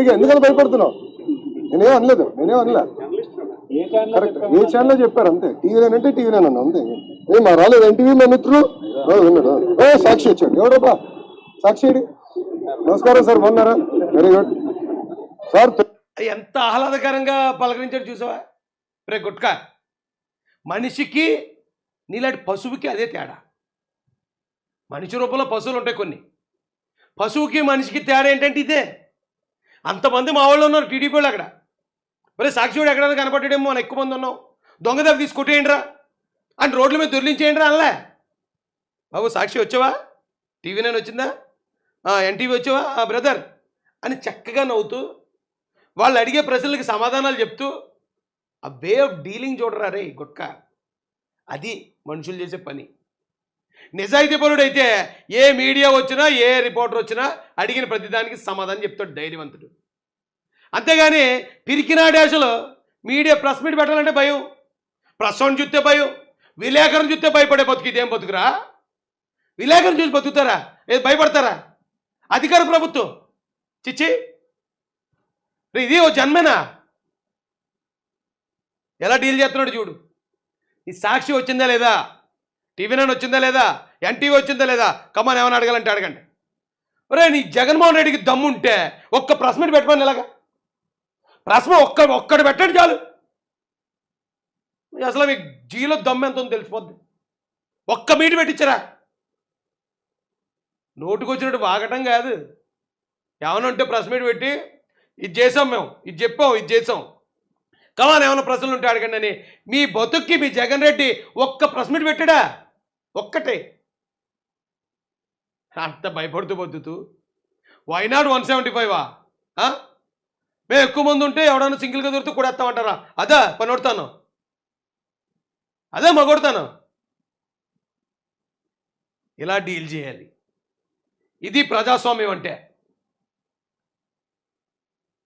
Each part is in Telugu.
అడిగా ఎందుకని భయపడుతున్నావు? నేనేం అనలేదు నేనేం అనలే. కరెక్ట్ ఏ ఛానల్ చెప్పారు అంతే. టీవీ అంటే టీవీ అన్నా అంతే. ఏ మా రాలేదు ఎన్టీవీ మా మిత్రులు? ఓ, విన్నాడు ఓ సాక్షి వచ్చాడు. ఎవడబ్బా సాక్షి నమస్కారం సార్ బాగున్నారా? వెరీ గుడ్ సార్ ఎంత ఆహ్లాదకరంగా పలకరించాడు చూసావా? రే గుట్కా. మనిషికి నీలాంటి పశువుకి అదే తేడా. మనిషి రూపంలో పశువులు ఉంటాయి కొన్ని. పశువుకి మనిషికి తేడా ఏంటంటే ఇదే. అంతమంది మా వాళ్ళు ఉన్నారు టీడీపీ వాళ్ళు అక్కడ. మరి సాక్షివాడు ఎక్కడైనా కనపడ్డాడేమో మనం ఎక్కువ మంది ఉన్నాం. దొంగ దెబ్బ తీసి కొట్టేయండిరా అని రోడ్ల మీద దొరిలించేయండిరా అనలే. బాబు సాక్షి వచ్చావా? టీవీ నేను వచ్చిందా? ఎన్టీవీ వచ్చావా? బ్రదర్ అని చక్కగా నవ్వుతూ వాళ్ళు అడిగే ప్రశ్నలకి సమాధానాలు చెప్తూ ఆ వే ఆఫ్ డీలింగ్ చూడరా రే గుట్క. అది మనుషులు చేసే పని. నిజాయితీపరుడైతే ఏ మీడియా వచ్చినా ఏ రిపోర్టర్ వచ్చినా అడిగిన ప్రతిదానికి సమాధానం చెప్తాడు ధైర్యవంతుడు. అంతేగాని పిరికినా డాషలో మీడియా ప్రెస్ మీట్ పెట్టాలంటే భయం. ప్రెస్ వన్ చూస్తే భయం. విలేకరం చూస్తే భయపడే బతుకు ఇదేం బతుకురా? విలేకరులు చూసి బతుకుతారా? ఏది భయపడతారా? అధికార ప్రభుత్వం. చిచ్చి. ఇది ఓ జన్మేనా? ఎలా డీల్ చేస్తున్నాడు చూడు. ఈ సాక్షి వచ్చిందా లేదా? టీవీ నైన్ వచ్చిందా లేదా? ఎన్టీవీ వచ్చిందా లేదా? కమాన్ ఏమైనా అడగాలంటే అడగండి. ఒరే నీ జగన్మోహన్ రెడ్డికి దమ్ముంటే ఒక్క ప్రెస్ మీట్ పెట్టమని ఇలాగా ప్రెస్ ఒక్క ఒక్కడు పెట్టండి చాలు. అసలు మీకు జీలో దమ్ము ఎంత ఉందో తెలిసిపోద్ది. ఒక్క మీట్ పెట్టించరా? నోటుకొచ్చినట్టు వాగటం కాదు. ఏమైనా ఉంటే ప్రెస్ మీట్ పెట్టి ఇది చేసాం మేము ఇది చెప్పాం ఇది చేసాం. కమాన్ ఏమైనా ప్రశ్నలు ఉంటే అడగండి అని. మీ బతుక్కి మీ జగన్ రెడ్డి ఒక్క ప్రశ్న పెట్టాడా? ఒక్కటే. అంత భయపడుతూ పొద్దుతూ వైనాడు వన్ సెవెంటీ ఫైవా మేము ఎక్కువ మంది ఉంటే ఎవడన్నా సింగిల్గా దొరికితే కూడేస్తామంటారా? అదే పని కొడతాను అదే మగొడతాను. ఇలా డీల్ చేయాలి. ఇది ప్రజాస్వామ్యం అంటే.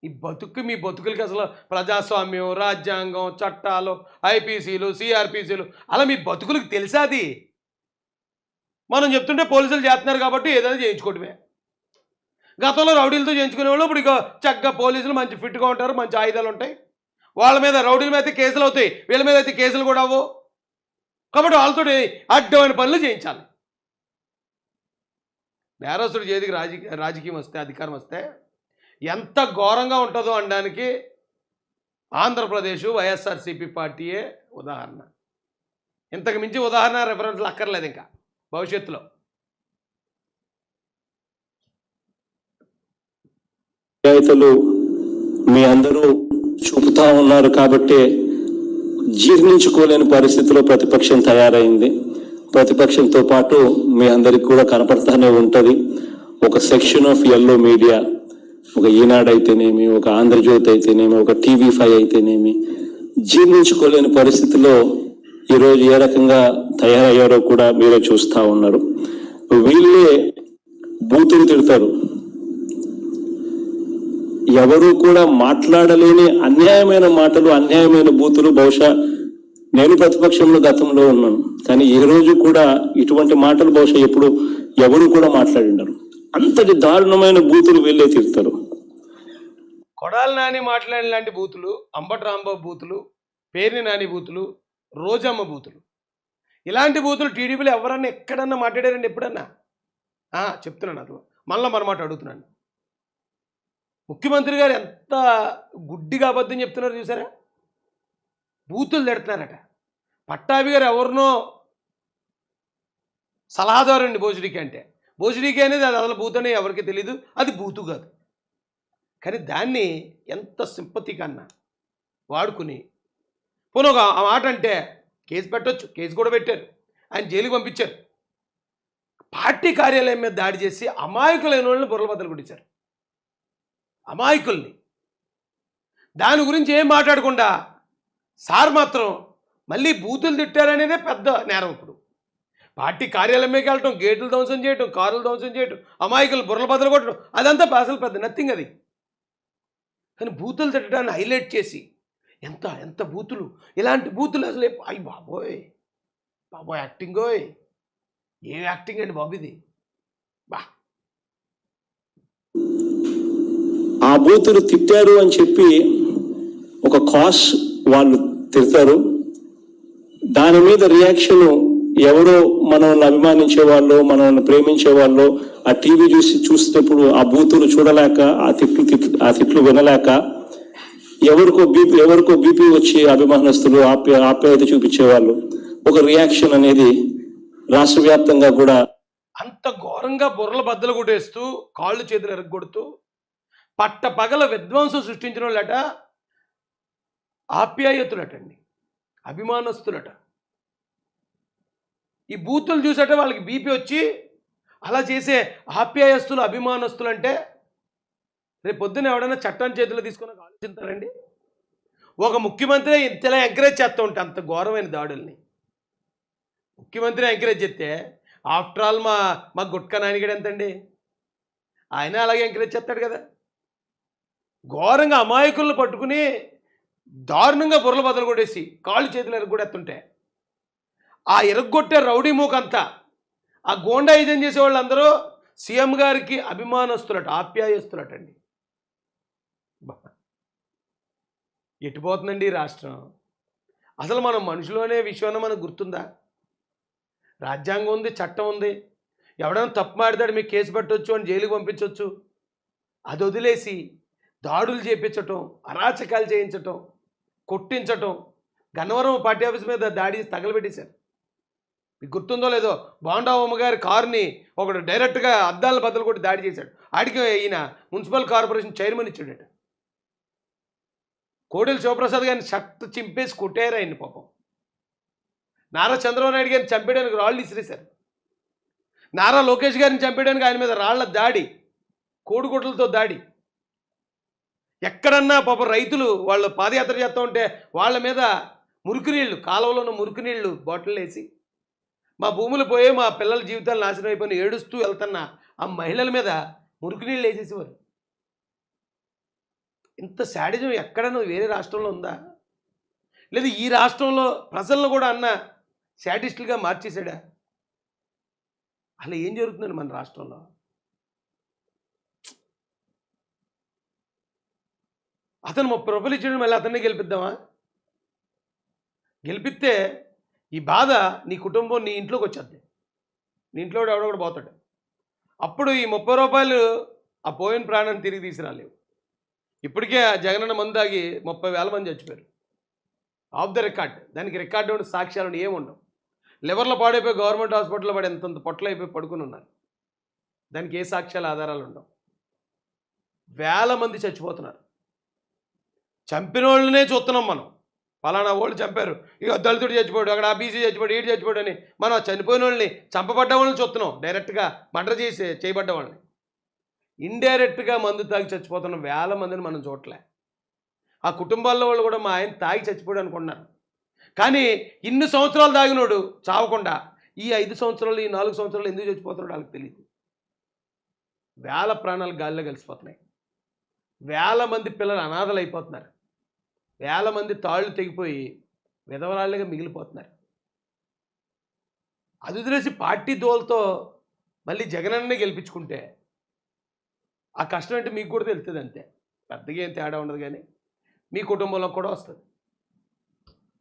ఈ బతుకు మీ బతుకులకి అసలు ప్రజాస్వామ్యం రాజ్యాంగం చట్టాలు ఐపీసీలు సిఆర్పీసీలు అలా మీ బతుకులకు తెలుసా అది? మనం చెప్తుంటే పోలీసులు చేస్తున్నారు కాబట్టి ఏదైనా చేయించుకోవటమే. గతంలో రౌడీలతో చేయించుకునే వాళ్ళు ఇప్పుడు ఇక చక్కగా పోలీసులు మంచి ఫిట్గా ఉంటారు మంచి ఆయుధాలు ఉంటాయి. వాళ్ళ మీద రౌడీల మీద అయితే కేసులు అవుతాయి వీళ్ళ మీద అయితే కేసులు కూడా అవ్వవు. కాబట్టి వాళ్ళతో అడ్డమైన పనులు చేయించాలి. నేరస్తుడు చేతికి రాజకీయ రాజకీయం వస్తే అధికారం వస్తే ఎంత ఘోరంగా ఉంటుందో అనడానికి ఆంధ్రప్రదేశ్ వైఎస్ఆర్సీపీ పార్టీయే ఉదాహరణ. ఇంతకు మించి ఉదాహరణ రెఫరెన్స్లు అక్కర్లేదు ఇంకా. భవిష్యత్తులో. మీ అందరూ చూపుతా ఉన్నారు కాబట్టి జీర్ణించుకోలేని పరిస్థితిలో ప్రతిపక్షం తయారైంది. ప్రతిపక్షంతో పాటు మీ అందరికి కూడా కనపడతానే ఉంటుంది. ఒక సెక్షన్ ఆఫ్ ఎల్లో మీడియా ఒక ఈనాడు అయితేనేమి ఒక ఆంధ్రజ్యోతి అయితేనేమి ఒక టీవీ ఫైవ్ అయితేనేమి జీర్ణించుకోలేని పరిస్థితిలో ఈరోజు ఏ రకంగా తయారయ్యారో కూడా మీరే చూస్తూ ఉన్నారు. వీళ్ళే బూతులు తిడతారు. ఎవరు కూడా మాట్లాడలేని అన్యాయమైన మాటలు అన్యాయమైన బూతులు బహుశా నేను ప్రతిపక్షంలో గతంలో ఉన్నాను. కానీ ఈ రోజు కూడా ఇటువంటి మాటలు బహుశా ఎప్పుడు ఎవరు కూడా మాట్లాడినారు. అంతటి దారుణమైన బూతులు వీళ్ళే తీరుతారు కొడాలి నాని మాట్లాడిన లాంటి బూతులు అంబటి రాంబాబు బూతులు పేర్ని నాని బూతులు రోజమ్మ బూతులు. ఇలాంటి బూతులు టీడీపీలో ఎవరన్నా ఎక్కడన్నా మాట్లాడారండి ఎప్పుడన్నా? చెప్తున్నాను అది మళ్ళీ మరమాట అడుగుతున్నాను. ముఖ్యమంత్రి గారు ఎంత గుడ్డిగా అబద్ధం చెప్తున్నారు చూసారా? బూతులు తిడుతున్నారట. పట్టాభి గారు ఎవరినో సలహాదారండి భోజుడికి అంటే. భోజుడికి అనేది అది అసలు బూత్ అని ఎవరికి తెలియదు అది బూతు కాదు. కానీ దాన్ని ఎంత సింపతి కన్నా వాడుకుని పోనీ ఒక ఆ మాట అంటే కేసు పెట్టొచ్చు కేసు కూడా పెట్టారు. ఆయన జైలుకి పంపించారు. పార్టీ కార్యాలయం మీద దాడి చేసి అమాయకులైన వాళ్ళని బుర్రల బద్దలు కొట్టించారు. అమాయకుల్ని. దాని గురించి ఏం మాట్లాడకుండా సార్ మాత్రం మళ్ళీ బూతులు తిట్టారనేదే పెద్ద నేరం ఇప్పుడు. పార్టీ కార్యాలయం వెళ్ళటం గేట్లు ధ్వంసం చేయటం కారులు ధ్వంసం చేయటం అమాయకులు బుర్రల బద్దలు కొట్టడం అదంతా అసలు పెద్ద నథింగ్ అది. కానీ బూతులు తిట్టడాన్ని హైలైట్ చేసి ఎంత ఎంత బూతులు. ఇలాంటి బూతులు అసలు అయ్యి బాబోయ్. బాబోయ్ యాక్టింగ్ ఓయ్. ఏం యాక్టింగ్ అండి బాబు ఇది? బా. ఆ బూతులు తిట్టారు అని చెప్పి ఒక కాస్ వాళ్ళు తిడతారు. దాని మీద రియాక్షన్ ఎవరో మనల్ని అభిమానించే వాళ్ళు మనల్ని ప్రేమించే వాళ్ళు ఆ టీవీ చూసి చూసేటప్పుడు ఆ బూతులు చూడలేక ఆ తిట్లు తిట్లు ఆ తిట్లు వినలేక ఎవరికో బీపీ ఎవరికో బీపీ వచ్చి అభిమానస్తులు ఆప్య ఆప్యాయత చూపించేవాళ్ళు. ఒక రియాక్షన్ అనేది రాష్ట్ర వ్యాప్తంగా కూడా అంత ఘోరంగా బుర్రల బద్దలు కొట్టేస్తూ కాళ్ళు చేతులు ఎరగొడుతూ పట్ట పగల విధ్వంసం సృష్టించిన వాళ్ళట ఆప్యాయతులటండి. అభిమానస్తులట. ఈ బూతులు చూసట వాళ్ళకి బీపీ వచ్చి అలా చేసే ఆప్యాయస్తులు అభిమానస్తులు అంటే రేపు పొద్దున్న ఎవడైనా చట్టం చేతిలో తీసుకుని ఆలోచిస్తారండి? ఒక ముఖ్యమంత్రి ఇంతలా ఎంకరేజ్ చేస్తూ ఉంటే అంత ఘోరమైన దాడుల్ని. ముఖ్యమంత్రి ఎంకరేజ్ చేస్తే ఆఫ్టర్ ఆల్ మా మా గుట్కా నాయనగడు ఎంతండి? ఆయన అలాగే ఎంకరేజ్ చేస్తాడు కదా. ఘోరంగా అమాయకులను పట్టుకుని దారుణంగా బుర్రల బదులు కొట్టేసి కాళ్ళు చేతులు ఎరగొడేస్తుంటే ఆ ఎరగొట్టే రౌడీ మూకంతా ఆ గోండా యుద్ధం చేసే వాళ్ళందరూ సీఎం గారికి అభిమానస్తులట ఆప్యాయస్తులటండి బా. ఎట్టిపోతుందండి ఈ రాష్ట్రం? అసలు మనం మనుషులోనే విషయం మనకు గుర్తుందా? రాజ్యాంగం ఉంది చట్టం ఉంది. ఎవడైనా తప్పు మాడతాడు మీకు కేసు పెట్టవచ్చు అని జైలుకి పంపించవచ్చు అది వదిలేసి దాడులు చేపించటం అరాచకాలు చేయించటం కొట్టించటం గన్నవరం పార్టీ ఆఫీస్ మీద దాడి తగలబెట్టేశారు. మీకు గుర్తుందో లేదో బాండా అమ్మగారి కారుని ఒకడు డైరెక్ట్గా అద్దాలను బద్దలు కొట్టి దాడి చేశాడు. ఆడికి ఈయన మున్సిపల్ కార్పొరేషన్ చైర్మన్ ఇచ్చాడట. కోడెల శివప్రసాద్ గారిని షర్ట్ చింపేసి కొట్టారు ఆయన్ని పాపం. నారా చంద్రబాబు నాయుడు గారిని చంపేయడానికి రాళ్ళు ఇసిరేశారు. నారా లోకేష్ గారిని చంపేయడానికి ఆయన మీద రాళ్ళ దాడి కోడిగుడ్లతో దాడి. ఎక్కడన్నా పాప రైతులు వాళ్ళు పాదయాత్ర చేస్తూ ఉంటే వాళ్ళ మీద మురికి నీళ్ళు కాలువలో ఉన్న మురికి నీళ్ళు బాటిల్ వేసి మా భూములు పోయి మా పిల్లల జీవితాలు నాశనం అయిపోయిన ఏడుస్తూ వెళ్తున్న ఆ మహిళల మీద మురికి నీళ్ళు వేసేసేవారు. ఇంత శాడిజం ఎక్కడ? నువ్వు వేరే రాష్ట్రంలో ఉందా? లేదు ఈ రాష్ట్రంలో ప్రజలను కూడా అన్న శాడిస్టులుగా మార్చేశాడా? అలా ఏం జరుగుతుందండి మన రాష్ట్రంలో? అతను ముప్పై రూపాయలు ఇచ్చాడు మళ్ళీ అతన్ని గెలిపిద్దామా? గెలిపిస్తే ఈ బాధ నీ కుటుంబం నీ ఇంట్లోకి వచ్చేద్ది. నీ ఇంట్లో ఎవడో కూడా పోతాడు. అప్పుడు ఈ ముప్పై రూపాయలు ఆ పోయిన ప్రాణాన్ని తిరిగి తీసుకురాలేవు. ఇప్పటికే ఆ జగనన్న మందు తాగి ముప్పై వేల మంది చచ్చిపోయారు. ఆఫ్ ద రికార్డ్ దానికి రికార్డు ఉండి సాక్ష్యాలు ఉండి ఏముండవు. లివర్లో పాడైపోయి గవర్నమెంట్ హాస్పిటల్లో పడి ఎంతంత పొట్టలు అయిపోయి పడుకుని ఉన్నారు. దానికి ఏ సాక్ష్యాల ఆధారాలు ఉండవు. వేల మంది చచ్చిపోతున్నారు. చంపిన వాళ్ళనే చూస్తున్నాం మనం. పలానా వాళ్ళు చంపారు. ఇక దళితుడు చచ్చిపోయాడు అక్కడ ఆ బీసీ చచ్చిపోయాడు ఈడు చచ్చిపోయాడు అని మనం చనిపోయిన వాళ్ళని చంపబడ్డ వాళ్ళని చూస్తున్నాం. డైరెక్ట్గా మర్డర్ చేసి చేయబడ్డ వాళ్ళని. ఇండైరెక్ట్గా మందు తాగి చచ్చిపోతున్న వేల మందిని మనం చూడలే ఆ కుటుంబాల్లో వాళ్ళు కూడా మా ఆయన తాగి చచ్చిపోయాడు అనుకున్నారు కానీ ఇన్ని సంవత్సరాలు తాగినోడు చావకుండా ఈ ఐదు సంవత్సరాలు ఈ నాలుగు సంవత్సరాలు ఎందుకు చచ్చిపోతున్నాడు వాళ్ళకి తెలియదు వేల ప్రాణాలు గాలిలో కలిసిపోతున్నాయి. వేల మంది పిల్లలు అనాథలు అయిపోతున్నారు. వేల మంది తాళ్ళు తెగిపోయి విధవరాళ్ళుగా మిగిలిపోతున్నారు. అది వదిలేసి పార్టీ దోలతో మళ్ళీ జగనన్నే గెలిపించుకుంటే ఆ కష్టం అంటే మీకు కూడా తెలుస్తుంది అంతే. పెద్దగా ఏం తేడా ఉండదు కానీ మీ కుటుంబంలో కూడా వస్తుంది.